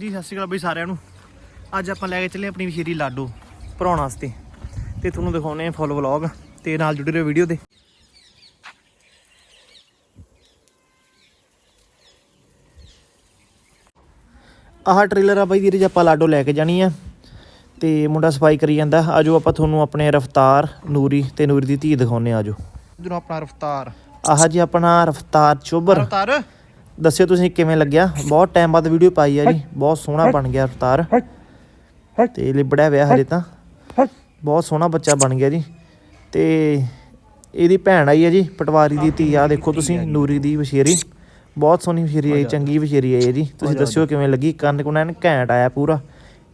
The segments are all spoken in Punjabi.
ਜੀ ਸਤਿ ਸ਼੍ਰੀ ਅਕਾਲ ਬਈ ਸਾਰਿਆਂ ਨੂੰ। ਅੱਜ ਆਪਾਂ ਲੈ ਕੇ ਚੱਲੇ ਆਪਣੀ ਵਿਸ਼ੇਰੀ ਲਾਡੋ ਭਰਾਉਣ ਵਾਸਤੇ। ਤੇ ਤੁਹਾਨੂੰ ਦਿਖਾਉਣੇ ਆ ਫੁੱਲ ਵਲੌਗ ਤੇ ਨਾਲ ਜੁੜੇ ਰਹੋ ਵੀਡੀਓ ਦੇ ਆਹ ਟ੍ਰੇਲਰ ਆ ਬਾਈ ਜਿਹਦੇ 'ਚ ਆਪਾਂ ਲਾਡੋ ਲੈ ਕੇ ਜਾਣੀ ਆ। ਤੇ ਮੁੰਡਾ ਸਫ਼ਾਈ ਕਰੀ ਜਾਂਦਾ। ਆਜੋ ਆਪਾਂ ਤੁਹਾਨੂੰ ਆਪਣੇ ਰਫਤਾਰ ਨੂਰੀ ਤੇ ਨੂਰੀ ਦੀ ਧੀ ਦਿਖਾਉਣੇ ਆਜੋ। ਇਧਰੋਂ ਆਪਣਾ ਰਫਤਾਰ। ਆਹ ਜੀ ਆਪਣਾ ਰਫਤਾਰ ਚੋਬਰ। ਰਫਤਾਰ? ਦੱਸਿਓ ਤੁਸੀਂ ਕਿਵੇਂ ਲੱਗਿਆ? ਬਹੁਤ ਟਾਈਮ ਬਾਅਦ ਵੀਡੀਓ ਪਾਈ ਆ ਜੀ। ਬਹੁਤ ਸੋਹਣਾ ਬਣ ਗਿਆ ਰਫਤਾਰ ਤੇ ਲਿਬੜਿਆ ਵਿਆ ਹਜੇ ਤਾਂ। ਬਹੁਤ ਸੋਹਣਾ ਬੱਚਾ ਬਣ ਗਿਆ ਜੀ। ਤੇ ਇਹਦੀ ਭੈਣ ਆਈ ਹੈ ਜੀ ਪਟਵਾਰੀ ਦੀ ਧੀ ਆ। ਦੇਖੋ ਤੁਸੀਂ ਨੂਰੀ ਦੀ ਵਸ਼ੇਰੀ ਬਹੁਤ ਸੋਹਣੀ ਵਸ਼ੇਰੀ ਹੈ ਚੰਗੀ ਵਸ਼ੇਰੀ ਹੈ ਜੀ। ਤੁਸੀਂ ਦੱਸਿਓ ਕਿਵੇਂ ਲੱਗੀ? ਕੰਨ ਕੁਨਾਂ ਐਨ ਘੈਂਟ ਆਇਆ ਪੂਰਾ।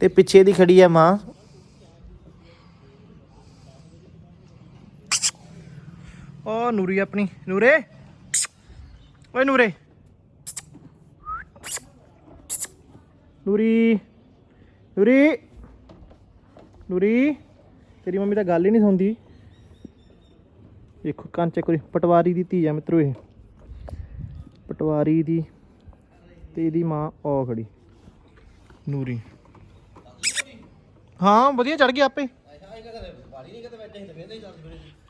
ਤੇ ਪਿੱਛੇ ਦੀ ਖੜੀ ਹੈ ਮਾਂ। ਓ ਨੂਰੀ ਆਪਣੀ ਨੂਰੇ। ਓਏ ਨੂਰੇ। ਨੂਰੀ ਨੂਰੀ ਨੂਰੀ, ਤੇਰੀ ਮੰਮੀ ਤਾਂ ਗੱਲ ਹੀ ਨਹੀਂ ਸੁਣਦੀ। ਦੇਖੋ, ਕੰਨ ਚੈੱਕ ਪਟਵਾਰੀ ਦੀ ਧੀ ਆ ਮਿੱਤਰੋ ਇਹ। ਪਟਵਾਰੀ ਦੀ ਤੇ ਇਹਦੀ ਮਾਂ ਉਹ ਖੜੀ। ਨੂਰੀ। ਹਾਂ, ਵਧੀਆ ਚੜ ਗਏ ਆਪੇ।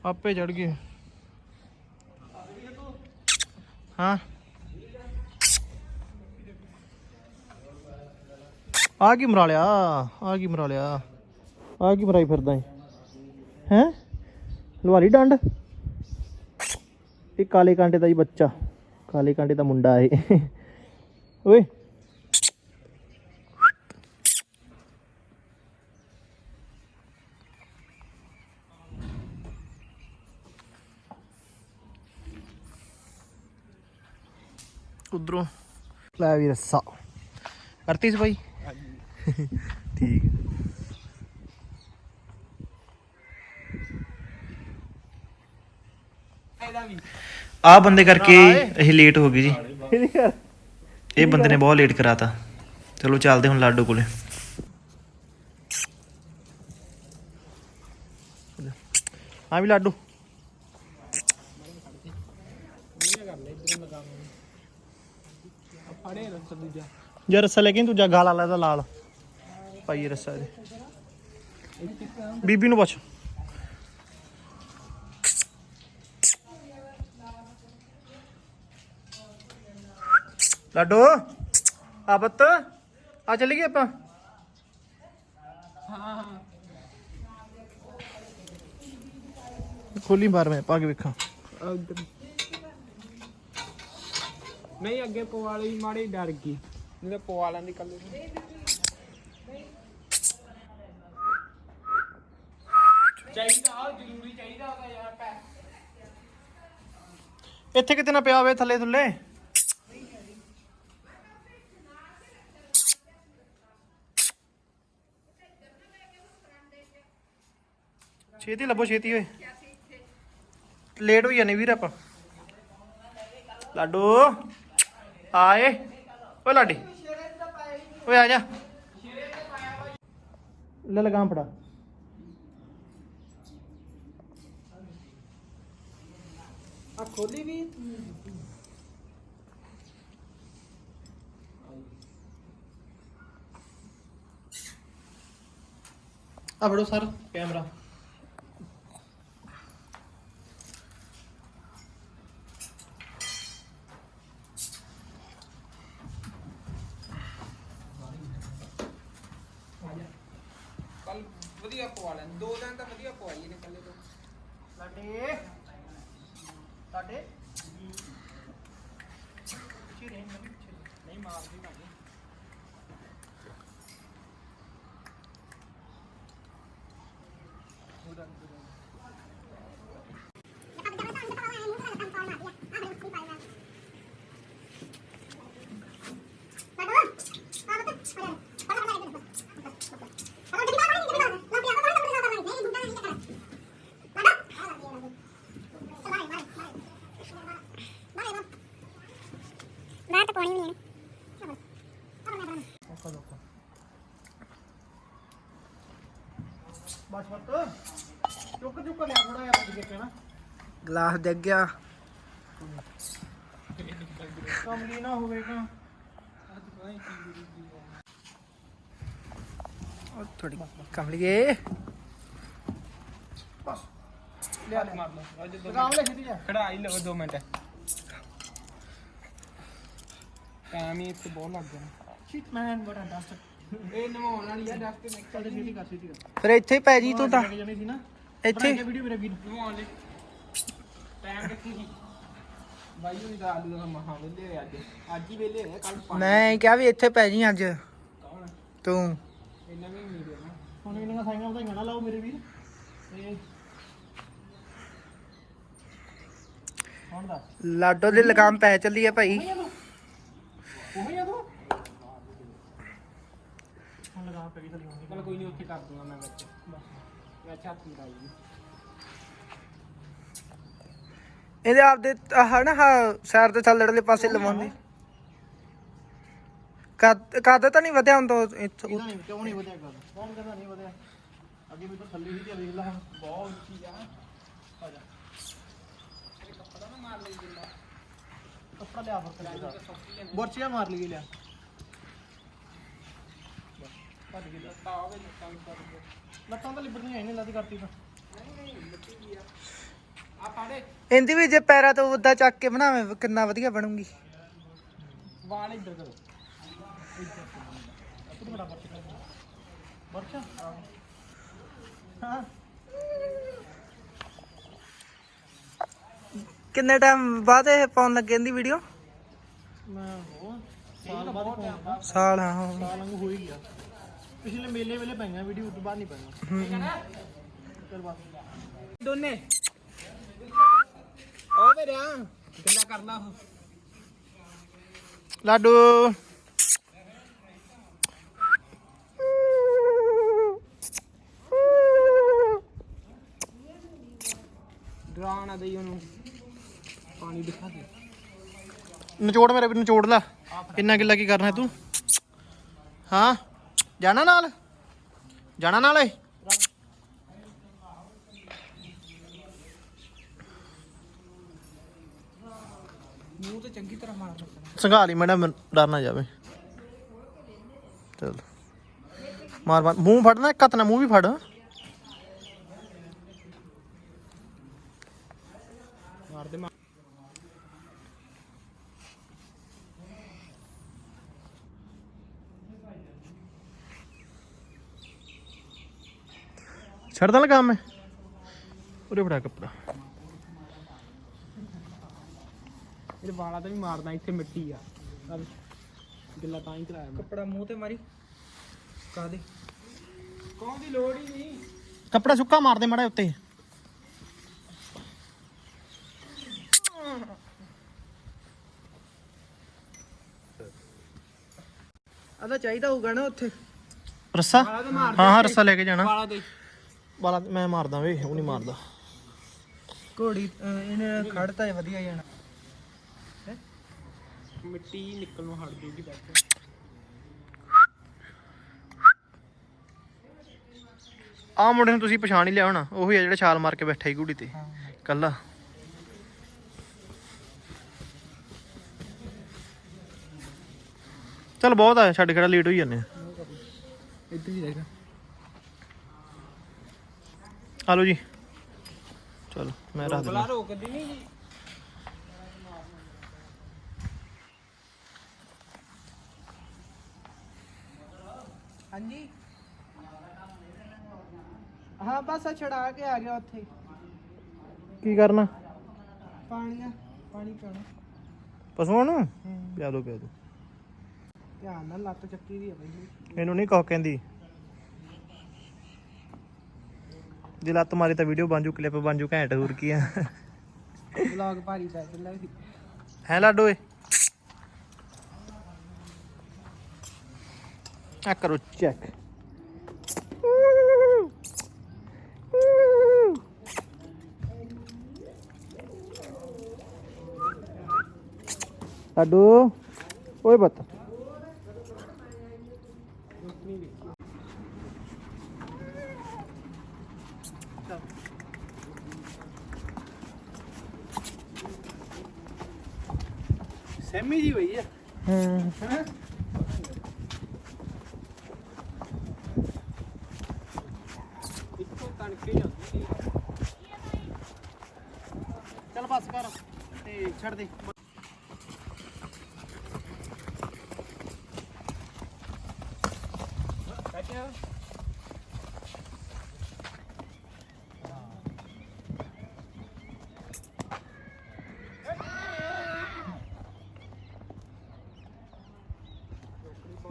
ਆਪੇ ਚੜ ਗਏ ਹਾਂ। ਆ ਕੀ ਮਰਾ ਲਿਆ? ਆ ਕੀ ਮਰਾ ਲਿਆ? ਆ ਕੀ ਮਰਾਈ ਫਿਰਦਾ ਹੈ ਹੈ? ਲਵਾਰੀ ਡੰਡ? ਇਹ ਕਾਲੇ ਕਾਂਟੇ ਦਾ ਹੀ ਬੱਚਾ। ਕਾਲੇ ਕਾਂਟੇ ਦਾ ਮੁੰਡਾ ਇਹ। ਓਏ। ਉਧਰੋਂ। ਲੈ ਵੀ ਰੱਸਾ। ਕਰਤੀ ਭਾਈ ਠੀਕ ਹੈ। ਆਹ ਬੰਦੇ ਕਰਕੇ ਇਹ ਲੇਟ ਹੋ ਗਈ ਜੀ ਇਹ ਬੰਦੇ ਨੇ ਬਹੁਤ ਲੇਟ ਕਰਾਤਾ ਚਲੋ ਚੱਲਦੇ ਹੁਣ ਲਾਡੋ ਕੋਲੇ ਆ ਵੀ ਲਾਡੂ ਯਾਰ ਰੱਸਾ ਲੈ ਕੇ ਆਈ, ਦੂਜਾ ਗਾਲਾ ਲੈਦਾ ਲਾਲ ਪਾਈਏ ਰੱਸਾ ਇਹਦੇ। ਬੀਬੀ ਨੂੰ ਪੁੱਛ। ਲਾਡੋ, ਆ ਬੱਤ ਆ ਚੱਲੀਏ ਆਪਾਂ। ਖੋਲੀ ਬਾਹਰ ਮੈਂ, ਪਾ ਕੇ ਵੇਖਾਂ। ਨਹੀਂ, ਅੱਗੇ ਪਵਾਲੀ ਮਾੜੀ ਡਰ ਗਈ। ਨਹੀਂ ਤਾਂ ਪਵਾਲਾਂ ਦੀ ਕੱਲ। ਚਾਹੀਦਾ ਜ਼ਰੂਰੀ ਚਾਹੀਦਾ ਉਹਦਾ ਯਾਰ ਪੈ ਇੱਥੇ ਕਿਤੇ ਨਾ ਪਿਆ ਹੋਵੇ ਥੱਲੇ ਥੱਲੇ। ਛੇਤੀ ਲੱਭੋ, ਛੇਤੀ ਓਏ। ਲੇਟ ਹੋਈ ਜਾਨੇ ਵੀਰ ਆਪਾਂ। ਲਾਡੋ ਆਏ ਓਏ ਲਾਡੀ। ਓਏ ਆ ਜਾ। ਲੈ ਲਗਾਮ ਫੜਾ। ਆ ਖੋਲੀ ਵੀ? ਆ ਫੜੋ ਸਰ ਕੈਮਰਾ। ਕੱਲ ਵਧੀਆ ਪਵਾ ਲੈਣ ਦੋ ਦਿਨ ਤਾਂ ਵਧੀਆ ਪਵਾਈ ਨੇ ਕੱਲੇ ਤੋਂ। ਲਾਡੇ ਸਾਡੇ ਪਿੱਛੇ ਰਹਿ ਮੈਂ ਪਿੱਛੇ ਨਹੀਂ ਮਾਰਦੀ ਭਾਜੀ ਬਾਹਰ ਤਾਂ ਪਾਣੀ ਵੀ ਨਹੀਂ ਬਸ ਫੱਟ ਚੁੱਕ ਚੁੱਕ ਲਿਆ ਥੋੜਾ ਜਿਹਾ ਭੱਜ ਕੇ ਕਹਿਣਾ ਗਲਾਸ ਡਿੱਗ ਗਿਆ। ਕਮਲੀ ਨਾ ਹੋਵੇਗਾ ਉਹ ਥੋੜੀ ਕਮਲੀਏ ਲਿਆ ਮਾਰ ਲਓ ਅੱਜ ਦੋ ਕੰਮ ਲੈ ਛੇਤੀ ਜਾ। ਖੜਾ ਹੀ ਲਓ 2 ਮਿੰਟ। ਟਾਈਮ ਹੀ ਇੱਥੇ ਬਹੁਤ ਲੱਗ ਜਾਣਾ ਸ਼ਿਟ ਮੈਨ ਬੜਾ ਡਸਟ ਇਹ ਨਵਾਉਣ ਵਾਲੀ ਆ ਡਸਟ ਨੇ ਚੱਲ ਛੇਤੀ ਕਰ ਛੇਤੀ ਕਰ ਫਿਰ ਇੱਥੇ ਹੀ ਪੈ ਜੀ ਤੂੰ ਤਾਂ। ਲੱਗ ਜਾਣੀ ਸੀ ਨਾ। ਇੱਥੇ ਬਣਾ ਕੇ ਵੀਡੀਓ ਮੇਰੇ ਵੀਰ। ਨਵਾਉਣ ਲਈ। ਟਾਈਮ ਕਿੱਥੇ ਸੀ? ਬਾਈ ਹੋਣੀ ਦਾ ਆਲੂ ਦਾ ਮਹਾ ਵੇਲੇ ਹੋਏ ਅੱਜ। ਅੱਜ ਹੀ ਵੇਲੇ ਹੋਏ ਕੱਲ ਪੰਜ ਮੈਂ ਕਿਹਾ ਵੀ ਇੱਥੇ ਪੈ ਜੀ ਅੱਜ। ਕੌਣ ਤੂੰ। ਇੰਨਾ ਵੀ ਨਹੀਂ ਦੇਣਾ। ਹੁਣ ਇਹਨਾਂ ਸਾਈਆਂ ਵਧਾਈਆਂ ਨਾ ਲਾਓ ਮੇਰੇ ਵੀਰ। ਤੇ ਹੁਣ ਦਾ ਲਾਡੋ ਦੇ ਲਗਾਮ ਪੈ ਚੱਲੀ ਆ ਭਾਈ ਉਹ ਹੀ ਆ ਤੂੰ ਲਗਾ ਪੈ ਗਈ ਥੱਲੇ ਹੋਣੀ ਚਲ ਕੋਈ ਨਹੀਂ ਉੱਥੇ ਕਰ ਦੂੰਗਾ ਮੈਂ ਵਿੱਚ। ਬਸ ਮੈਂ ਛੱਤ ਮਰਾਈ ਜੀ ਇਹਦੇ ਆਪਦੇ ਆਹ ਨਾ ਆਹ ਸੈਰ ਦੇ ਥੱਲੜਲੇ ਪਾਸੇ ਲਵਾਉਂਦੇ। ਕਦ ਕਦ ਤਾਂ ਨਹੀਂ ਵਧਿਆ ਹੁੰਦਾ ਇੱਥੋਂ? ਇਹਦਾ ਨਹੀਂ ਕਿਉਂ ਨਹੀਂ ਵਧਿਆ ਕਰ ਕੌਣ ਕਹਿੰਦਾ ਨਹੀਂ ਵਧਿਆ? ਅੱਗੇ ਵੀ ਤਾਂ ਥੱਲੇ ਹੀ ਤੇ ਵੇਖ ਲਾ ਬਹੁਤ ਉੱਚੀ ਆ। ਆ ਜਾ। ਕੱਪੜਾ ਲਿਆ ਫਰ ਥੱਲੇ ਦਾ ਬੁਰਚੀਆਂ ਮਾਰ ਲਈ ਲਿਆ। ਭੱਜ ਗਈ ਲੈ। ਤਾਂ ਆਵੇ ਲੱਤਾਂ ਨੂੰ ਕਰ ਦੇ ਲੱਤਾਂ ਤਾਂ ਲਿਬੜੀਆਂ ਇਹਨੇ ਲੱਦ ਕਰਤੀ ਤਾਂ। ਆ ਪਾੜੇ ਇਹਦੀ ਵੀ ਜੇ ਪੈਰਾਂ ਤੋਂ ਉੱਦਾਂ ਚੱਕ ਕੇ ਬਣਾਵੇਂ ਕਿੰਨਾ ਵਧੀਆ ਬਣੂਗੀ। ਵਾਲ ਇੱਧਰ ਕਰੋ। ਤੂੰ ਬੜਾ ਬਰਚ ਕਰ ਬਰਚਾ ਹਾਂ। ਕਿੰਨੇ ਟਾਈਮ ਬਾਅਦ ਇਹ ਪਾਉਣ ਲੱਗੇ ਇਹਦੀ ਵੀਡੀਓ ਮੈਂ ਹੋ ਸਾਲ ਬਾਅਦ ਸਾਲ ਹਾਂ ਹਾਂ। ਸਾਲ ਵਾਂਗੂ ਹੋ ਹੀ ਗਿਆ। ਪਿਛਲੇ ਮੇਲੇ ਵੇਲੇ ਪਈਆਂ ਵੀਡੀਓ ਤੋਂ ਬਾਅਦ ਨਹੀਂ ਪਈਆਂ। ਚਲ ਬਸ ਦੋਨੇ ਉਹ ਮੇਰਿਆ ਗੱਲਾਂ ਕਰ ਲਾ ਉਹ ਲਾਡੂ। ਡਰਾ ਨਾ ਦੇਈ ਉਹਨੂੰ। ਪਾਣੀ ਦਿਖਾ ਦੇ। ਨਿਚੋੜ ਮੇਰੇ ਵੀਰ ਨਿਚੋੜ ਲੈ। ਇੰਨਾ ਕਿੱਲਾ ਕੀ ਕਰਨਾ ਤੂੰ? ਹਾਂ? ਜਾਣਾ ਨਾਲ? ਜਾਣਾ ਨਾਲ ਏ? ਮੂੰਹ ਤੇ ਚੰਗੀ ਤਰ੍ਹਾਂ ਮਾਰ ਰੱਖਣਾ। ਸੰਘਾਲੀ ਮੈਡਮ ਡਰ ਨਾ ਜਾਵੇ। ਚਲ। ਮਾਰ ਮਾਰ। ਮੂੰਹ ਫੜਨਾ ਇੱਕ ਹੱਥ ਨਾਲ ਮੂੰਹ ਵੀ ਫੜ ਮਾਰ ਦੇ ਮਾਰ ਛੱਡਦਾ ਲਗਾ ਮੈਂ ਉਰੇ ਬੜਾ ਕੱਪੜਾ। ਇਹ ਵਾਲਾ ਤਾਂ ਵੀ ਮਾਰਦਾ ਇੱਥੇ ਮਿੱਟੀ ਆ। ਆਹ ਗਿੱਲਾ ਤਾਂ ਹੀ ਕਰਾਇਆ ਮੈਂ। ਕੱਪੜਾ ਮੂੰਹ ਤੇ ਮਾਰੀ। ਕਾਦੇ ਕੌਣ ਦੀ ਲੋੜ ਹੀ ਨਹੀਂ। ਕੱਪੜਾ ਸੁੱਕਾ ਮਾਰ ਦੇ ਮੜਾ ਉੱਤੇ। ਆਦਾ ਚਾਹੀਦਾ ਹੋਊਗਾ ਨਾ ਉੱਥੇ। ਰੱਸਾ? ਹਾਂ ਹਾਂ ਰੱਸਾ ਲੈ ਕੇ ਜਾਣਾ। ਵਾਲਾ ਦੇ ਵਾਲਾ ਮੈਂ ਮਾਰਦਾ ਵੇ ਉਹ ਨਹੀਂ ਮਾਰਦਾ। ਘੋੜੀ ਅਹ, ਇਹਨੇ ਖੜਤਾ ਹੈ ਵਧੀਆ ਜਾਣਾ ਮਿੱਟੀ ਨਿਕਲ ਨੂੰ ਹਟ ਜੂਗੀ ਬਸ। ਆਹ ਮੁੰਡੇ ਨੂੰ ਤੁਸੀਂ ਪਛਾਣ ਹੀ ਲਿਆ ਹੋਣਾ ਉਹੀ ਆ ਜਿਹੜਾ ਛਾਲ ਮਾਰ ਕੇ ਬੈਠਾ ਹੀ ਗੂੜੀ ਤੇ। ਕੱਲਾ। ਚਲ ਬਹੁਤ ਆ ਛੱਡ ਖੜਾ ਲੇਟ ਹੋਈ ਜਾਂਦੇ ਆ। ਇੱਧਰ ਹੀ ਦੇਖ ਆ ਲਓ ਜੀ। ਚਲੋ ਮੈਂ ਰੱਖ ਦਿੰਦਾ। ਰੋਕਦੀ ਨਹੀਂ ਜੀ ਹਾਂਜੀ। ਹਾਂ ਬਸ ਆ ਛੜਾ ਕੇ ਆ ਗਿਆ ਉੱਥੇ। ਕੀ ਕਰਨਾ? ਪਾਣੀ ਆ ਪਾਣੀ ਪੀਣਾ ਪਸ਼ੂਆਂ ਨੂੰ? ਪਿਆ ਦੋ ਪਿਆ ਦੋ। ਧਿਆਨ ਨਾਲ ਲੱਤ ਚੱਕੀ ਦੀ ਆ ਬਈ। ਮੈਨੂੰ ਨਹੀਂ ਕਹੋ ਕਹਿੰਦੀ। ਜੇ ਲੱਤ ਮਾਰੀ ਤਾਂ ਵੀਡੀਓ ਬਣ ਜੂ ਕਲਿੱਪ ਬਣ ਜੂ ਘੈਂਟ ਹੋਰ ਕੀ ਆ। ਵਲੌਗ ਭਾਰੀ ਪੈ ਚੱਲਿਆ ਸੀ। ਹੈ ਲਾਡੋ ਏ ਆ ਕਰੋ ਚੈੱਕ ਲਾਡੋ ਓਏ ਬੱਤ।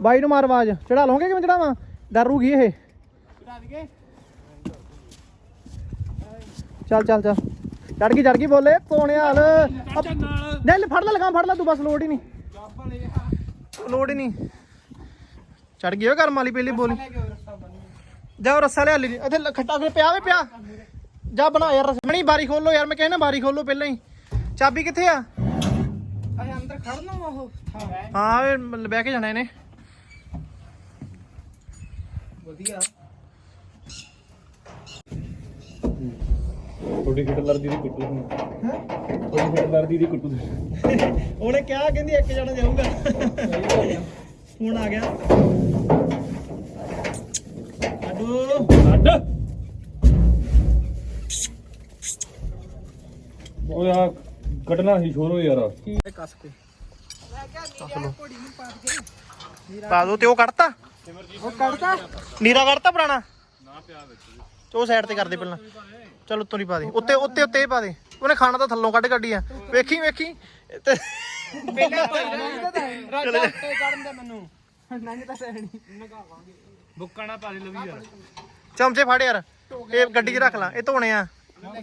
ਬਾਈ ਨੂੰ ਮਾਰ ਆਵਾਜ਼। ਚੜਾ ਲਓਗੇ ਕਿਵੇਂ ਚੜਾਵਾਂ? ਡਰੂਗੀ ਇਹ। ਚੱਲ ਚੱਲ ਚੱਲ। ਚੜ ਗਈ ਚੜ ਗਈ ਬੋਲੇ ਪੋਣੇ ਹਾਲ ਨਹੀਂ ਲੈ, ਫੜ ਲੈ ਲਗਾਮ ਫੜ ਲੈ ਤੂੰ ਬਸ ਲੋੜ ਹੀ ਨਹੀਂ। ਲੋੜ ਹੀ ਨਹੀਂ। ਚੜ ਗਈ ਓ ਕਰਮ ਵਾਲੀ ਪਹਿਲੀ ਬੋਲੀ। ਜਾ ਉਹ ਰੱਸਾ ਲਿਆ ਲਈ ਇੱਥੇ ਲ- ਖੱਟਾ ਫਿਰ ਪਿਆ ਵੇ ਪਿਆ। ਜਾ ਬਣਾ ਯਾਰ ਰੱਸਾ। ਮਣੀ ਬਾਰੀ ਖੋਲੋ ਯਾਰ ਮੈਂ ਕਹਿੰਦਾ ਬਾਰੀ ਖੋਲੋ ਪਹਿਲਾਂ ਹੀ। ਚਾਬੀ ਕਿੱਥੇ ਆ? ਅਰੇ ਅੰਦਰ ਖੜਨਾ ਵਾ ਉਹ। ਹਾਂ ਇਹ ਮ- ਬਹਿ ਕੇ ਜਾਣਾ ਇਹਨੇ। ਵਧੀਆ। ਥੋੜੀ ਹਿਟਲਰ ਦੀ ਦੀ ਕੁੱਟੂ ਹੁਣ ਥੋੜੀ ਹਿਟਲਰ ਦੀ ਦੀ ਕੁੱਟੂ ਉਹਨੇ ਕਿਹਾ ਕਹਿੰਦੀ ਇੱਕ ਜਣਾ ਜਾਊਗਾ। ਹੁਣ ਆ ਗਿਆ। ਅਡੂ। ਅੱਡ। ਉਹ ਯਾਰ ਕੱਢਣਾ ਸੀ ਛੋਰੋ ਯਾਰ। ਕੱਸ ਕੇ। ਪਾ ਦੋ ਤੇ ਉਹ ਕੱਢਤਾ। ਉਹ ਕੱਢਤਾ? ਨੀਰਾ ਕੱਢਤਾ ਪੁਰਾਣਾ? ਨਾ ਪਿਆ ਵਿੱਚ ਉਹ ਸਾਈਡ ਤੇ ਕਰਦੇ ਪਹਿਲਾਂ। ਚਲ ਉੱਤੋਂ ਨਹੀਂ ਪਾ ਦੇ। ਉੱਤੇ ਉੱਤੇ ਉੱਤੇ ਹੀ ਪਾ ਦੇ। ਉਹਨੇ ਖਾਣਾ ਤਾਂ ਥੱਲੋਂ ਕੱਢ ਕੱਢੀ ਆ। ਵੇਖੀ ਵੇਖੀ। ਤੇ ਪਹਿਲਾਂ ਤਾਂ ਰਾਜਾ ਉੱਤੇ ਚੜਨ ਦੇ ਮੈਨੂੰ। ਨੰਗ ਤਾਂ ਸੈਣੀ ਬੁੱਕਾ ਪਾ ਦੇ ਲਵੀ ਯਾਰ। ਚਮਚੇ ਫੜ ਯਾਰ। ਇਹ ਗੱਡੀ 'ਚ ਰੱਖ ਲਾ। ਇਹ ਧੋਣੇ ਆ।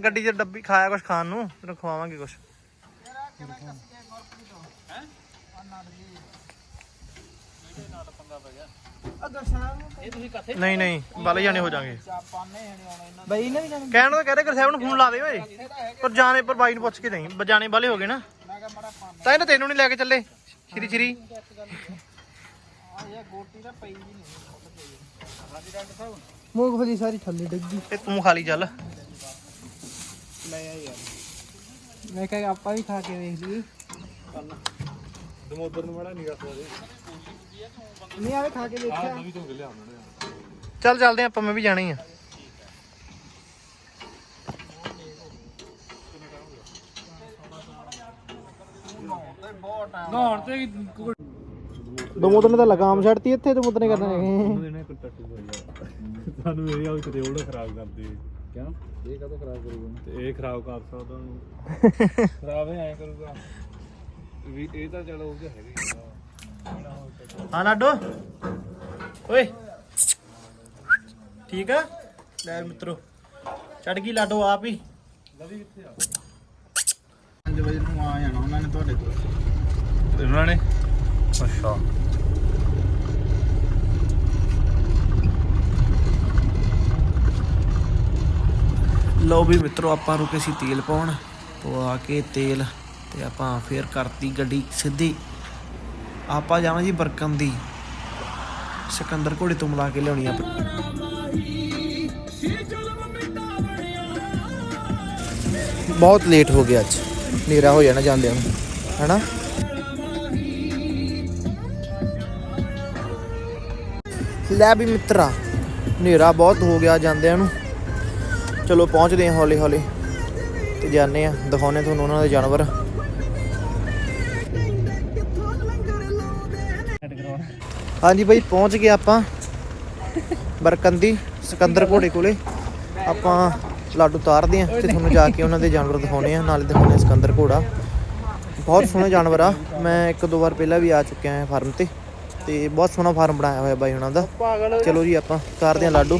ਗੱਡੀ 'ਚ ਡੱਬੀ ਖਾਇਆ ਕੁਛ ਖਾਣ ਨੂੰ। ਤੈਨੂੰ ਖਵਾਵਾਂਗੇ ਕੁਛ ਅਗਰ ਸਾਹਿਬ ਨਹੀਂ ਨਹੀਂ ਬਾਲੇ ਜਾਣੇ ਹੋ ਜਾਣਗੇ ਬਈ ਨੇ ਵੀ ਜਾਣੀ ਕਹਿਣ ਨੂੰ ਤਾਂ ਕਹਦੇ ਗੁਰਸਾਹਿਬ ਨੂੰ ਫੋਨ ਲਾ ਦੇ ਓਏ। ਪਰ ਜਾਣੇ ਪਰ ਬਾਈ ਨੂੰ ਪੁੱਛ ਕੇ ਨਹੀਂ ਬ- ਜਾਣੇ ਵਾਲੇ ਹੋ ਗਏ ਨਾ। ਤਾਂ ਇਹਨੇ ਤੈਨੂੰ ਨਹੀਂ ਲੈ ਕੇ ਚੱਲੇ ਸ਼੍ਰੀ ਸ਼੍ਰੀ। ਮੂੰਗਫਲੀ ਸਾਰੀ ਥੱਲੇ ਡਿੱਗੀ ਤੇ ਤੂੰ ਖਾਲੀ ਚੱਲ। ਮੈਂ ਕਿਹਾ ਆਪਾਂ ਵੀ ਖਾ ਕੇ ਵੇਖ ਲਈ ਦਮੋਦਰ ਨੂੰ ਮੜਾ ਨਹੀਂ ਰੱਖਦਾ ਨਹੀਂ ਆਵੇ ਖਾ ਕੇ ਦੇਖਿਆ। ਨਵੀਂ ਤੋਂ ਲਿਆ ਉਹਨਾਂ ਨੇ। ਚੱਲ ਚੱਲਦੇ ਆਪਾਂ ਮੈਂ ਵੀ ਜਾਣਾ ਹੀ ਆ। ਨਹਾਉਣ ਤੇ ਦਮੋਦਰ ਨੇ ਤਾਂ ਲਗਾਮ ਛੱਡਤੀ ਇੱਥੇ ਦਮੋਦਰ ਨੇ ਕਰਨਾ ਇਹਨੇ ਕੋਈ ਟੱਟੂ ਯਾਰ ਸਾਨੂੰ ਇਹ ਆ ਕਿਤੇ ਉਹਦਾ ਖਰਾਬ ਕਰਦੇ। ਕਿਉਂ? ਇਹ ਕਦੋਂ ਖਰਾਬ ਕਰੂਗਾ ਤੇ ਇਹ ਖਰਾਬ ਕਰ ਸਕਦਾ ਉਹਨੂੰ। ਖਰਾਬ ਐਂ ਕਰੂਗਾ। ਵੀ ਇਹ ਤਾਂ ਚਲੋ ਉਹ ਹੈਗਾ ਹੀ ਆ। ਲਾਡੋ। ਓਏ। ਠੀਕ ਆ? ਲੈ ਮਿੱਤਰੋ ਚੜ ਗਈ ਲਾਡੋ ਆਪ ਹੀ। 5 ਵਜੇ ਨੂੰ ਆ ਜਾਣਾ ਉਹਨਾਂ ਨੇ ਤੁਹਾਡੇ ਕੋਲ। ਇਹਨਾਂ ਨੇ? ਅੱਛਾ। ਲਓ ਵੀ ਮਿੱਤਰੋ ਆਪਾਂ ਰੁਕੇ ਸੀ ਤੇਲ ਪਾਉਣ। ਪਵਾ ਕੇ ਤੇਲ ਤੇ ਆਪਾਂ ਫੇਰ ਕਰਤੀ ਗੱਡੀ ਸਿੱਧੀ। ਆਪਾਂ ਜਾਣਾ ਜੀ ਬਰਕਨ ਦੀ। ਸਿਕੰਦਰ ਘੋੜੇ ਤੋਂ ਮਿਲਾ ਕੇ ਲਿਆਉਣੀ ਆ ਬਹੁਤ ਲੇਟ ਹੋ ਗਿਆ ਅੱਜ। ਹਨੇਰਾ ਹੋ ਜਾਣਾ ਜਾਂਦਿਆਂ ਨੂੰ। ਹੈਨਾ? ਲੈ ਵੀ ਮਿੱਤਰਾ, ਹਨੇਰਾ ਬਹੁਤ ਹੋ ਗਿਆ ਜਾਂਦਿਆਂ ਨੂੰ। ਚਲੋ ਪਹੁੰਚਦੇ ਹਾਂ ਹੌਲੀ ਹੌਲੀ ਤੇ ਜਾਂਦੇ ਆ ਦਿਖਾਉਣੇ ਤੁਹਾਨੂੰ ਉਹਨਾਂ ਦੇ ਜਾਨਵਰ। ਹਾਂਜੀ ਬਾਈ, ਪਹੁੰਚ ਗਏ ਆਪਾਂ ਬਰਕੰਦੀ ਸਿਕੰਦਰ ਘੋੜੇ ਕੋਲੇ। ਆਪਾਂ ਲਾਡੂ ਉਤਾਰਦੇ ਆ ਤੇ ਤੁਹਾਨੂੰ ਜਾ ਕੇ ਉਹਨਾਂ ਦੇ ਜਾਨਵਰ ਦਿਖਾਉਣੇ ਆ ਨਾਲੇ ਦਿਖਾਉਣੇ ਆ ਸਿਕੰਦਰ ਘੋੜਾ। ਬਹੁਤ ਸੋਹਣਾ ਜਾਨਵਰ ਆ। ਮੈਂ ਇੱਕ ਦੋ ਵਾਰ ਪਹਿਲਾਂ ਵੀ ਆ ਚੁੱਕਿਆ ਹਾਂ ਫਾਰਮ ਤੇ ਤੇ ਬਹੁਤ ਸੋਹਣਾ ਫਾਰਮ ਬਣਾਇਆ ਹੋਇਆ ਬਾਈ ਉਹਨਾਂ ਦਾ। ਚਲੋ ਜੀ, ਆਪਾਂ ਤਾਰਦੇ ਆ ਲਾਡੂ।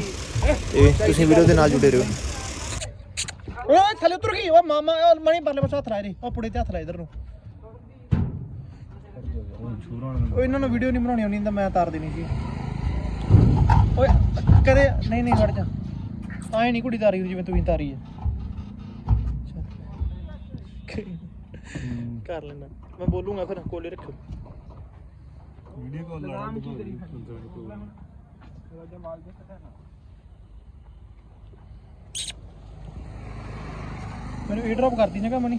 ਤੇ ਤੁਸੀਂ ਵੀਡੀਓ ਦੇ ਨਾਲ ਜੁੜੇ ਰਹੋ। ਓਏ, ਥੱਲੇ ਉਤਰ ਗਈ। ਓ ਮਾਮਾ ਮਣੀ ਪਰਲੇ ਪਾਸੇ ਹੱਥ ਲਾਏ ਦੇ ਉਹ ਪੁੜੇ ਤੇ ਹੱਥ ਲਾਏ ਇਧਰ ਨੂੰ। ਓ ਇਹਨਾਂ ਨੂੰ ਵੀਡੀਓ ਨਹੀਂ ਬਣਾਉਣੀ ਆਉਂਦੀ ਤਾਂ ਮੈਂ ਤਾਰ ਦੇਣੀ ਸੀ। ਓਏ ਕਦੇ ਨਹੀਂ ਨਹੀਂ ਖੜ ਜਾ। ਆਏ ਨਹੀਂ ਕੁੜੀ ਤਾਰੀ ਜਿਵੇਂ ਤੂੰ ਹੀ ਤਾਰੀ ਹੈ। ਕਰ ਲੈਣਾ ਮੈਂ ਬੋਲੂੰਗਾ ਫਿਰ ਕੋਲੇ ਰੱਖੋ ਵੀਡੀਓ ਕਾਲ ਲਾ ਮੈਨੂੰ ਏ ਡ੍ਰੌਪ ਕਰਦੀ ਜਗਾ ਮਣੀ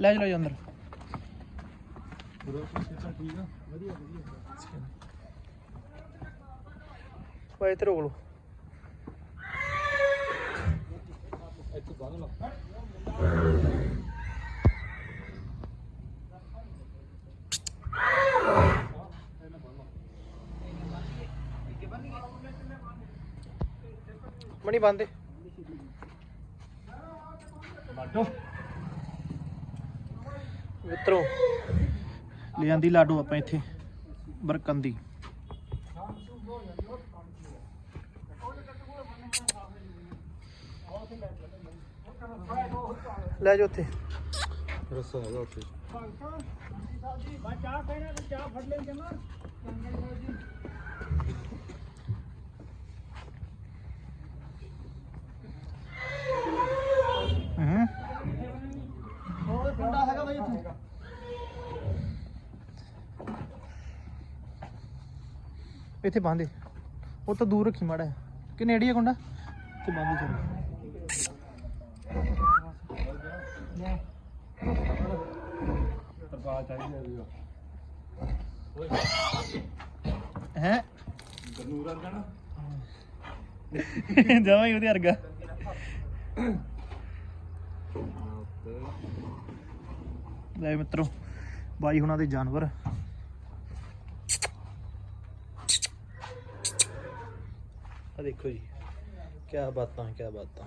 ਲੈ ਚਲੋ ਜੀ ਅੰਦਰ। ਓਏ ਇੱਥੇ ਰੋਕ ਲਓ। ਮਣੀ ਬੰਦੇ ਮਿੱਤਰੋ ਲਿਆਂਦੀ ਲਾਡੂ ਆਪਾਂ ਇੱਥੇ ਬਰਕੰਦੀ ਲੈ ਜਾ ਉੱਥੇ ਰਸਾ ਹੈਗਾ ਉੱਥੇ ਹੂੰ ਹੋਰ ਠੰਡਾ ਹੈਗਾ ਬਾਈ ਇੱਥੇ ਬੰਦੇ ਉਹ ਤਾਂ ਦੂਰ ਰੱਖੀ ਮਾੜਾ। ਕਿ ਨੇੜੇ ਆ ਕੁੰਡਾ? ਤੇ ਬੰਦੇ ਚੱਲ। ਤਰਪਾਲ ਚਾਹੀਦੀ ਹੈ? ਹੈ ਗਨੂਰ ਜਾਣਾ ਜਮਾ ਹੀ ਉਹਦੇ ਵਰਗਾ। ਲੈ ਮਿੱਤਰੋ, ਬਾਈ ਹੁਣਾਂ ਦੇ ਜਾਨਵਰ। ਆ ਦੇਖੋ ਜੀ ਕੀ ਬਾਤਾਂ ਕੀ ਬਾਤਾਂ।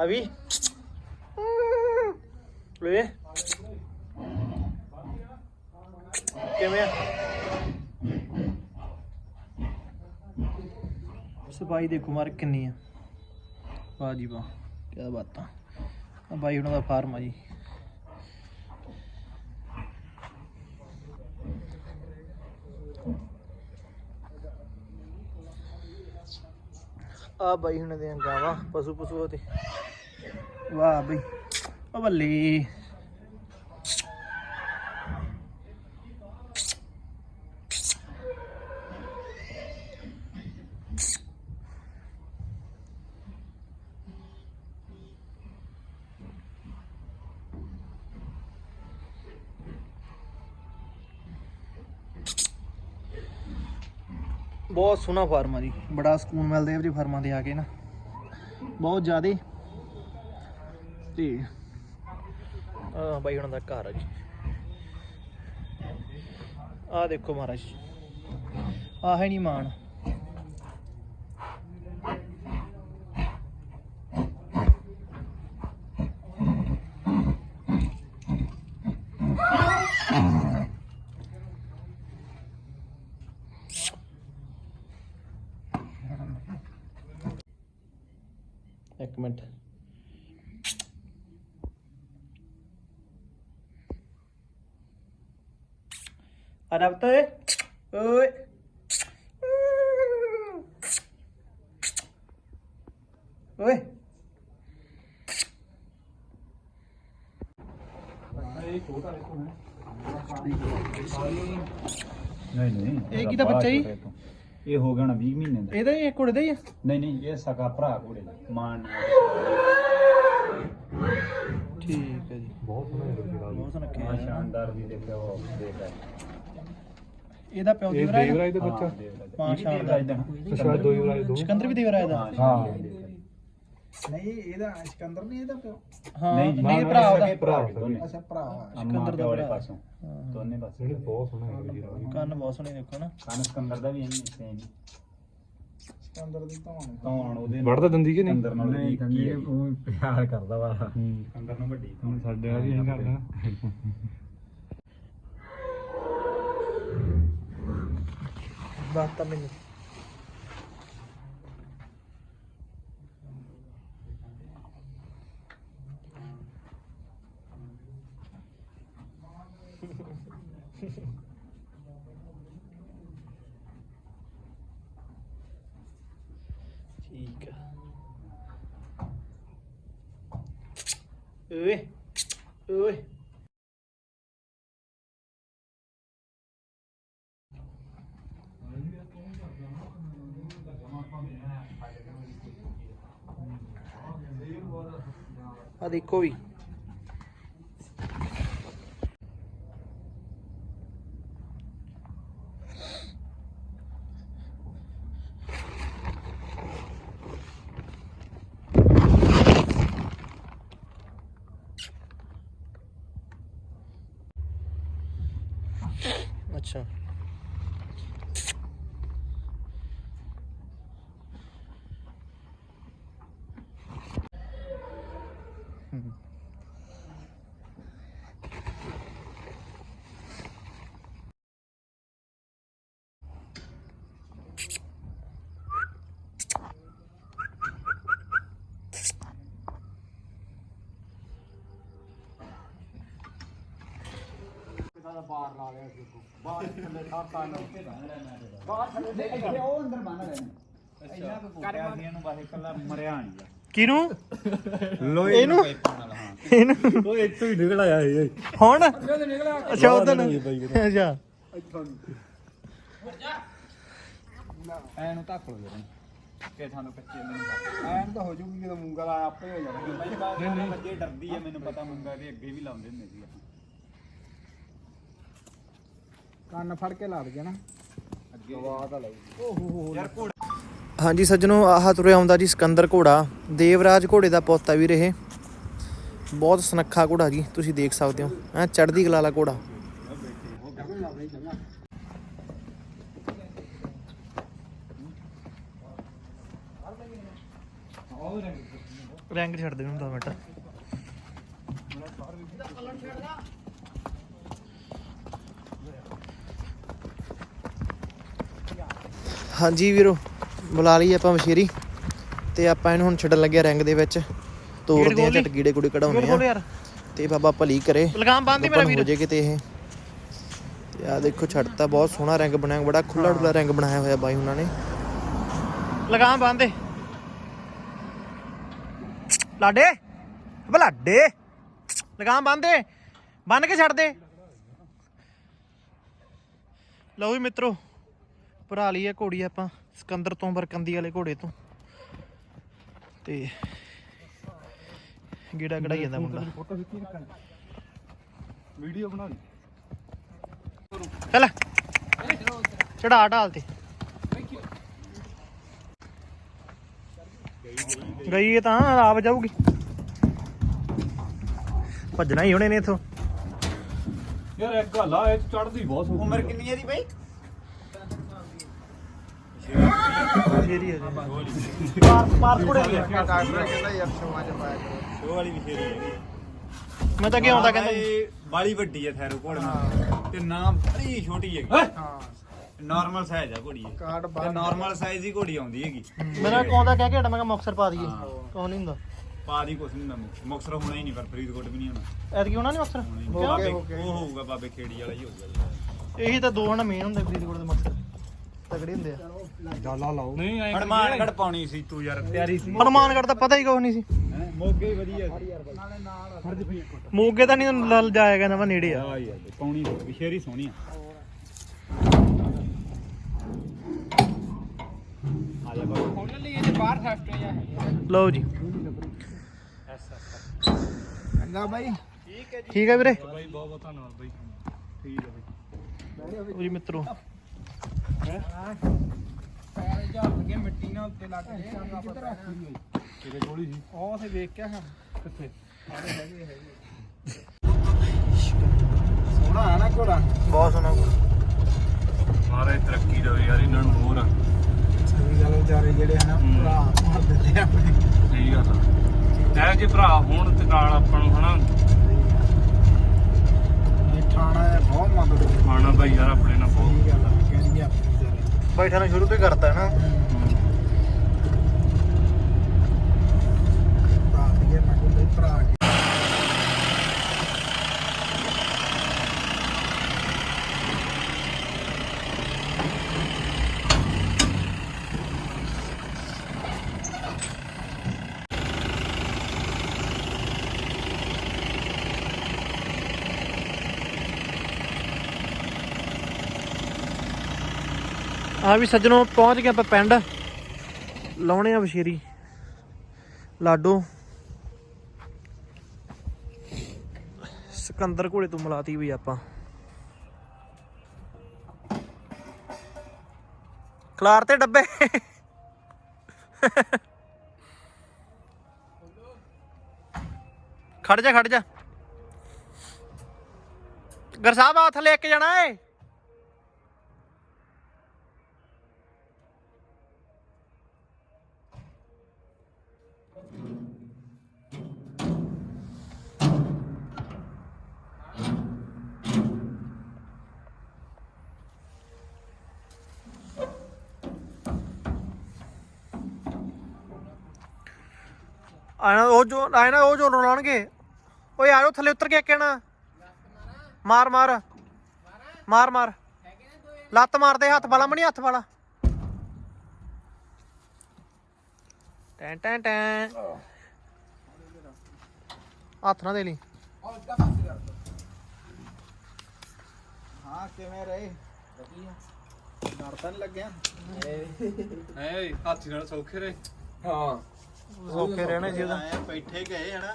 ਆ ਵੀ ਵੇ ਕਿਵੇਂ ਆ? ਸਫ਼ਾਈ ਦੇਖੋ ਮਾਰ ਕਿੰਨੀ ਆ? ਵਾਹ ਜੀ ਵਾਹ ਕੀ ਬਾਤਾਂ। ਆ ਬਾਈ ਉਹਨਾਂ ਦਾ ਫਾਰਮ ਆ ਜੀ। ਆ ਬਾਈ ਉਹਨਾਂ ਦੀਆਂ ਗਾਵਾਂ ਪਸ਼ੂ ਪਸ਼ੂ ਤੇ। ਵਾਹ ਬਈ ਉਹ ਬੱਲੇ। ਬਹੁਤ ਸੋਹਣਾ ਫਾਰਮ ਆ ਜੀ। ਬੜਾ ਸਕੂਨ ਮਿਲਦਾ ਜੀ ਫਾਰਮਾਂ ਦੇ ਆ ਕੇ ਨਾ। ਬਹੁਤ ਜ਼ਿਆਦੇ। ਤੇ ਆ ਬਾਈ ਉਹਨਾਂ ਦਾ ਘਰ ਆ ਜੀ। ਆ ਦੇਖੋ ਮਹਾਰਾਜ ਆ ਹੈ ਨਹੀਂ ਮਾਣ ਓਏ ਓਏ ਓਏ ਨਹੀਂ ਨਹੀਂ ਇਹ ਕਿਹਦਾ ਬੱਚਾ ਜੀ? ਇਹ ਹੋ ਗਿਆ ਨਾ 20 ਮਹੀਨੇ ਦਾ। ਇਹਦਾ ਹੀ ਕੁੜੇ ਦਾ ਹੀ ਆ? ਨਹੀਂ ਨਹੀਂ ਇਹ ਸਕਾ ਭਰਾ ਦਾ। ਮਾਨ ਠੀਕ ਹੈ ਜੀ। ਬਹੁਤ ਸੋਹਣਾ ਬਹੁਤ ਸੋਹਣਾ ਆ ਰੱਖਿਆ ਸ਼ਾਨਦਾਰ ਵੀ ਦੇਖਿਆ ਉਹ ਇਹਦਾ ਪਿਓ ਦੀ ਇਹ ਵਰਾ ਦੇਵਰਾਜ ਦਾ ਬੱਚਾ? ਹਾਂ, ਸ਼ਾਨਦਾਰ। ਸ਼ਾਇਦ ਦੋ ਹੀ ਵਰਾਜ ਦੋ। ਸਿਕੰਦਰ ਵੀ ਦੇਵਰਾ ਇਹਦਾ ਹਾਂ। ਨਹੀਂ ਇਹਦਾ ਸਿਕੰਦਰ ਨਹੀਂ ਇਹਦਾ ਪਿਓ? ਹਾਂ ਨਹੀਂ ਨਹੀਂ ਭਰਾ ਉਹਦਾ। ਭਰਾ ਦੋਨੇ ਅੱਛਾ ਭਰਾ ਸਿਕੰਦਰ ਦਾ ਵਾਲੇ। ਪਾਸੋਂ। ਦੋਨੇ ਪਾਸੇ। ਜਿਹੜੇ ਬਹੁਤ ਸੋਹਣਾ ਹੈ ਜੀ ਕੰਨ ਬਹੁਤ ਸੋਹਣੇ ਦੇਖੋ ਨਾ। ਕਾਨ ਸਿਕੰਦਰ ਦਾ ਵੀ ਐਂ ਸੇਮ ਸਿਕੰਦਰ ਦੀ ਧੌਣ ਤਾਂ ਹੁਣ ਉਹਦੇ ਵੜਦਾ ਦੰਦੀ ਕਿ ਨਹੀਂ? ਸਿਕੰਦਰ ਨਾਲ ਨਹੀਂ ਕੀ ਉਹ ਪਿਆਰ ਕਰਦਾ ਵਾ। ਸਿਕੰਦਰ ਨੂੰ ਵੱਡੀ ਹੁਣ ਸਾਡੇ ਨਾਲ ਵੀ ਇਹੀ ਕਰਦਾ। ਬਾਤ ਆ ਦੇਖੋ ਵੀ ਅੱਛਾ ਕਿਨੂੰ ਲੋਹੇ ਇਹਨੂੰ? ਇਹਨੂੰ? ਉਹ ਇੱਥੋਂ ਹੀ ਨਿਕਲ ਆਇਆ ਇਹ ਹੁਣ? ਅੱਛਾ ਉਦੋਂ ਅੱਛਾ ਐਨੂੰ ਧੱਕ ਲੋ ਜਰਾ। ਕਿ ਸਾਨੂੰ ਕੱਚੇ ਮੈਨੂੰ ਐਨ ਤਾਂ ਹੋ ਜੂਗੀ ਜਦੋਂ ਮੂੰਗਾ ਦਾ ਆਪੇ ਹੋ ਜਾਣਾ ਮੈਨੂੰ ਬਾਅਦ ਵਿੱਚ ਡਰਦੀ ਹੈ ਮੈਨੂੰ ਪਤਾ ਮੂੰਗਾ ਦੇ ਅੱਗੇ ਵੀ ਲਾਉਂਦੇ ਹੁੰਦੇ ਸੀ। ਕੰਨ ਫੜ ਕੇ ਲਾ ਦਗੇ ਨਾ। ਹਾਂਜੀ ਸੱਜਣੋ ਆਹ ਤੁਰਿਆ ਆਉਂਦਾ ਜੀ ਸਿਕੰਦਰ ਘੋੜਾ। ਦੇਵਰਾਜ ਘੋੜੇ ਦਾ ਪੋਤਾ ਵੀ ਰਹੇ ਬਹੁਤ ਸੁਨੱਖਾ ਘੋੜਾ ਜੀ ਤੁਸੀਂ ਦੇਖ ਸਕਦੇ ਹੋ। ਐ ਚੜ੍ਹਦੀ ਕਲਾ ਵਾਲਾ ਘੋੜਾ। ਰੰਗ ਛੱਡ ਦੇ ਹੁੰਦਾ ਮਿੰਟ। ਹਾਂਜੀ ਵੀਰੋ ਬੁਲਾ ਲਈ ਆਪਾਂ ਮਸ਼ੀਰੀ ਤੇ ਆਪਾਂ ਇਹਨੂੰ ਹੁਣ ਛੱਡਣ ਲੱਗਿਆ ਰੰਗ ਦੇ ਵਿੱਚ। ਤੋੜਦੇ ਆ ਝਟ ਕੀੜੇ ਕੁੜੇ ਕਢਾਉਣੇ ਆ ਤੇ ਬਾਬਾ ਭਲੀ ਕਰੇ। ਲਗਾਮ ਬੰਦੀ ਮੇਰਾ ਵੀਰ ਹੋ ਜੇ ਕਿਤੇ ਇਹ। ਤੇ ਆ ਦੇਖੋ ਛੱਡਤਾ ਬਹੁਤ ਸੋਹਣਾ ਰੰਗ ਬਣਿਆ ਬੜਾ ਖੁੱਲਾ ਡੁੱਲਾ ਰੰਗ ਬਣਾਇਆ ਹੋਇਆ ਬਾਈ ਉਹਨਾਂ ਨੇ। ਲਗਾਮ ਬੰਦੇ ਲਾਡੇ ਬਲਾਡੇ ਲਗਾਮ ਬੰਦੇ ਬੰਨ ਕੇ ਛੱਡ ਦੇ। ਲਓ ਵੀ ਮਿੱਤਰੋ। ਭਰਾ ਲਈ ਆ ਘੋੜੀ ਆਪਾਂ ਸਿਕੰਦਰ ਤੋਂ ਬਰਕੰਦੀ ਵਾਲੇ ਘੋੜੇ ਤੋਂ। ਤੇ ਗੇੜਾ ਕਢਾਈ ਜਾਂਦਾ ਮੁੰਡਾ। ਵੀਡੀਓ ਬਣਾ ਲਈ। ਚੱਲ। ਚੜਾ ਢਾਲ ਤੇ। ਗਈ ਤਾਂ ਆਪ ਜਾਊਗੀ। ਭੱਜਣਾ ਹੀ ਹੋਣੇ ਨੇ ਇਥੋਂ। ਯਾਰ ਇੱਕ ਗੱਲ ਆ ਇਹ ਚੜਦੀ ਬਹੁਤ ਉਮਰ ਕਿੰਨੀ ਹੈ ਦੀ ਬਾਈ? ਫੇਰੀ ਹੈ ਪਾਰ ਪਾਰ ਕੋੜੇ ਦੀ ਆ। ਡਾਕਟਰ ਕਹਿੰਦਾ ਯਾਰ ਸ਼ੋਆਂ ਚ ਪਾਇਆ ਕਰੋ ਉਹ ਵਾਲੀ ਵੀ ਫੇਰੀ ਹੈ ਮੈਂ ਤਾਂ ਕੀ ਆਉਂਦਾ ਕਹਿੰਦਾ ਬਾਲੀ ਵੱਡੀ ਹੈ ਥੈਰੋ ਘੋੜੇ ਤੇ ਨਾ ਬੜੀ ਛੋਟੀ ਹੈਗੀ। ਹਾਂ? ਨਾਰਮਲ ਸਾਈਜ਼ ਆ ਘੋੜੀ ਇਹ। ਕਾਰਡ ਤੇ ਬਾਹਰ ਨਾਰਮਲ ਸਾਈਜ਼ ਦੀ ਘੋੜੀ ਆਉਂਦੀ ਹੈਗੀ। ਮੇਰਾ ਕੌਂਦਾ ਕਹਿ ਕੇ ਹਟਾ ਮੈਂ ਕਿਹਾ ਮੁਕਸਰ ਪਾ ਦਈਏ। ਕੌਣ ਨਹੀਂ ਹੁੰਦਾ। ਪਾ ਦੀ ਕੁਛ ਨਹੀਂ ਹੁੰਦਾ। ਮੁਕਸਰ ਹੋਣਾ ਹੀ ਨਹੀਂ ਪਰ ਫਰੀਦਕੋਟ ਵੀ ਨਹੀਂ ਹੋਣਾ ਐਤਕੀ ਹੋਣਾ ਹੀ ਨਹੀਂ। ਬਾਬੇ- ਹੋ। ਉਹ ਹੋਊਗਾ ਬਾਬੇ ਖੇੜੀ ਵਾਲਾ ਹੀ ਹੋਊਗਾ। ਇਹੀ ਤਾਂ ਦੋ ਹਨਾ ਮੇਨ ਹੁੰਦੇ ਫਰੀਦਕੋਟ ਦੇ ਮੁਕਸਰ ਤਗੜੇ ਹੁੰਦੇ ਆ। ਨਹੀਂ ਐ ਹਨੂੰਮਾਨਗੜ੍ਹ ਪਾਉਣੀ ਸੀ ਤੂੰ ਯਾਰ। ਤਿਆਰੀ ਸੀ। ਹਨੂਮਾਨਗੜ੍ਹ ਤਾਂ ਪਤਾ ਹੀ ਕੁਛ ਨਹੀਂ ਸੀ। ਮੋਗੇ ਹੀ ਵਧੀਆ ਸੀ। ਮੋਗੇ ਤਾਂ ਨਹੀਂ ਲਲ ਜਾਏਗਾ ਨਾ ਵਾ ਨੇੜੇ ਆ। ਆ ਯਾਰ ਪਾਉਣੀ ਵਿਸ਼ੇਰੀ ਸੋਹਣੀ ਆ। ਆ ਜਾ ਬਾਬਾ। ਖੋਲਣ ਲਈ ਇਹਦੇ ਬਾਹਰ ਸੈਫਟ ਹੋਇਆ ਹੈ ਲਓ ਜੀ। ਚੰਗਾ ਬਾਈ। ਠੀਕ ਹੈ ਵੀਰੇ? ਬਾਈ ਬਹੁਤ ਬਹੁਤ ਧੰਨਵਾਦ ਬਾਈ। ਠੀਕ ਹੈ ਬਾਈ। ਲਓ ਜੀ ਮਿੱਤਰੋ। ਪੈਰ ਝੱਪ ਕੇ ਮਿੱਟੀ ਨਾਲ ਉੱਤੇ ਲੱਗ ਗਏ ਕਿੱਧਰ ਰੱਖੀ ਤੇਰੇ ਕੋਲ ਹੀ ਸੀ। ਉਹ ਤੇ ਵੇਖ ਕੇ ਹਾਂ। ਕਿੱਥੇ? ਸੋਹਣਾ ਹੈ ਨਾ ਘੋੜਾ? ਬਹੁਤ ਸੋਹਣਾ ਮਾਰੇ ਤਰੱਕੀ ਦੇਵੇ ਯਾਰ ਇਹਨਾਂ ਨੂੰ ਹੋਰ। ਸਹੀ ਗੱਲ ਵਿਚਾਰੇ ਜਿਹੜੇ ਹਨਾ ਭਰਾ ਮਾਰ ਦਿੰਦੇ ਆ ਆਪਣੇ। ਸਹੀ ਗੱਲ ਆ। ਇਹ ਜੇ ਭਰਾ ਹੋਣ ਤੇ ਨਾਲ ਆਪਾਂ ਨੂੰ ਹਨਾ ਇਹ ਠਾਣਾ ਹੈ ਬਹੁਤ ਮਦਦ ਕੀਤੀ ਖਾਣਾ ਭਾਈ ਯਾਰ ਆਪਣੇ ਨਾਲ ਬਹੁਤ ਸਹੀ ਗੱਲ ਆ ਕਹਿੰਦੀ ਆਪਣੇ ਵਿਚਾਰੇ ਬੈਠਾ ਨੂੰ ਸ਼ੁਰੂ ਤੋਂ ਹੀ ਕਰਤਾ ਹੈ ਨਾ। ਆ ਵੀ ਸੱਜਣੋ, ਪਹੁੰਚ ਗਏ ਆਪਾਂ ਪਿੰਡ। ਲਾਉਣੇ ਆ ਬਸ਼ੀਰੀ ਲਾਡੋ। ਸਿਕੰਦਰ ਘੋੜੇ ਤੋਂ ਮਲਾਤੀ ਵੀ ਆਪਾਂ। ਖਲਾਰ ਤੇ ਡੱਬੇ। ਖੜ ਜਾ ਖੜ ਜਾ। ਗਰ ਸਾਹਿਬ ਆ ਥੱਲੇ ਇੱਕ ਜਾਣਾ ਏ। ਆਣਾ ਉਹ ਜੋ ਆਣਾ ਉਹ ਜੋ ਓਏ ਆ ਜਾਓ ਥੱਲੇ ਉਤਰ ਕੇ ਕਹਿਣਾ ਮਾਰ ਮਾਰ। ਮਾਰ ਮਾਰ। ਲੱਤ ਮਾਰਦੇ ਹੱਥ ਵਾਲਾ ਮਣੀ ਹੱਥ ਵਾਲਾ। ਟੈਂ ਟੈਂ ਟੈਂ। ਹੱਥ ਨਾ ਦੇ ਲਈ। ਹਾਂ ਕਿਵੇਂ ਰਹੇ? ਵਧੀਆ। ਡਰ ਤਾਂ ਨਹੀਂ ਲੱਗਿਆ। ਐ ਹੱਥ ਨਾਲ ਸੌਖੇ ਰਹੇ। ਹਾਂ। ਸੌਖੇ ਰਹਿਣੇ ਸੀ ਉਹਦਾ ਬੈਠੇ ਗਏ ਹਨਾ?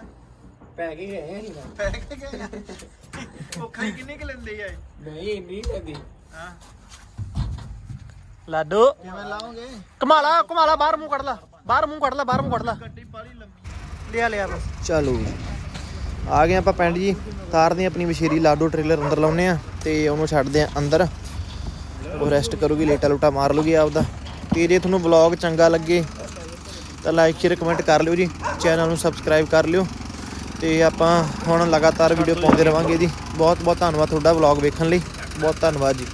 ਪੈ ਕੇ ਗਏ ਅਸੀਂ ਤਾਂ। ਪੈ ਕੇ ਗਏ ਔਖਾ ਹੀ ਕਿੰਨੇ ਕਿ ਲੈਂਦੇ ਆ ਨਹੀਂ ਇੰਨੀ ਲੱਗੀ ਹਾਂ। ਲਾਡੋ। ਕਿਵੇਂ ਲਾਉਂਗੇ ਕਮਾਲਾ ਕਮਾਲਾ ਬਾਹਰ ਮੂੰਹ ਕੱਢ ਲਾ। ਬਾਹਰ ਮੂੰਹ ਕੱਢ ਲਾ ਬਾਹਰ ਮੂੰਹ ਕੱਢ ਲਾ। ਗੱਡੀ ਬਾਲੀ ਲੰਮੀ ਲਿਆ ਲਿਆ ਬਸ। ਚਲੋ ਜੀ। ਆ ਗਏ ਆਪਾਂ ਪਿੰਡ ਜੀ। ਤਾਰਦੇ ਹਾਂ ਆਪਣੀ ਵਿਸ਼ੇਰੀ ਲਾਡੋ ਟ੍ਰੇਲਰ ਅੰਦਰ ਲਾਉਨੇ ਆ ਤੇ ਉਹਨੂੰ ਛੱਡਦੇ ਆ ਅੰਦਰ। ਉਹ ਰੈਸਟ ਕਰੂਗੀ ਲੇਟਾ ਲੂਟਾ ਮਾਰ ਲੂਗੀ ਆਪਦਾ। ਤੇ ਜੇ ਤੁਹਾਨੂੰ ਵਲੌਗ ਚੰਗਾ ਲੱਗੇ ਤਾਂ ਲਾਈਕ ਸ਼ੇਅਰ ਕਮੈਂਟ ਕਰ ਲਿਓ ਜੀ। ਚੈਨਲ ਨੂੰ ਸਬਸਕ੍ਰਾਈਬ ਕਰ ਲਿਓ। ਤੇ ਆਪਾਂ ਹੁਣ ਲਗਾਤਾਰ ਵੀਡੀਓ ਪਾਉਂਦੇ ਰਵਾਂਗੇ ਜੀ। ਬਹੁਤ ਬਹੁਤ ਧੰਨਵਾਦ ਤੁਹਾਡਾ ਵਲੌਗ ਵੇਖਣ ਲਈ। ਬਹੁਤ ਧੰਨਵਾਦ ਜੀ।